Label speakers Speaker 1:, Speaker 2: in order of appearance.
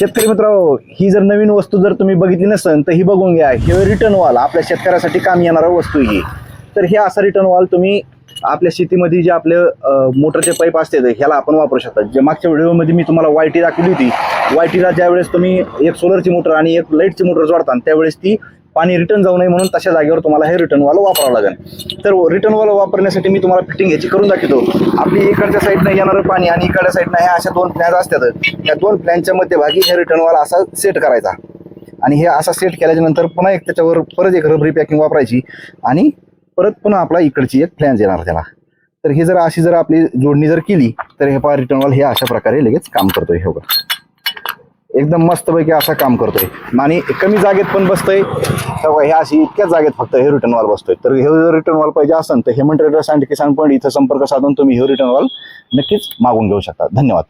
Speaker 1: शेतकरी मित्र ही जर नवीन वस्तू जर तुम्ही बघितली नसेल तर ही बघून घ्या. हे रिटर्न वॉल आपल्या शेतकऱ्यासाठी काम येणारा वस्तू ही. तर हे असा रिटर्न वॉल तुम्ही आपल्या शेतीमध्ये जे आपले मोटरचे पाईप असते ह्याला आपण वापरू शकता. जे मागच्या व्हिडिओमध्ये मी तुम्हाला वायटी दाखवली होती वायटीला ज्यावेळेस तुम्ही एक सोलरची मोटर आणि एक लाईटची मोटर जोडता त्यावेळेस ती पाणी रिटर्न जाऊ नये म्हणून तशा जागेवर तुम्हाला हे रिटर्न वॉल वापरावं लागेल. तर रिटर्न वॉल वापरण्यासाठी मी तुम्हाला फिटिंग याची करून दाखवतो. आपली इकडच्या साईडनं येणारं पाणी आणि इकडच्या साईडनं ह्या अशा दोन प्लॅन असतात. या दोन प्लॅनच्या मध्यभागी हे रिटर्न वॉल असा सेट करायचा. आणि हे असा सेट केल्याच्यानंतर पुन्हा एक त्याच्यावर परत एक रबरी पॅकिंग वापरायची. आणि परत पुन्हा आपला इकडची एक फ्लॅन्स येणार त्याला. तर हे जर अशी जर आपली जोडणी जर केली तर हे पहा रिटर्न वॉल हे अशा प्रकारे लगेच काम करतोय हे बघा. एकदम मस्तपैकी असा काम करतोय. आणि कमी जागेत पण बसतोय. हे अशी इतक्याच जागेत फक्त हे रिटर्न वॉल बसतोय. तर हे जर रिटर्न वॉल पाहिजे असेल तर Hemant traders and Kisan point इथं संपर्क साधून तुम्ही हे रिटर्न वॉल नक्कीच मागून घेऊ शकता. धन्यवाद.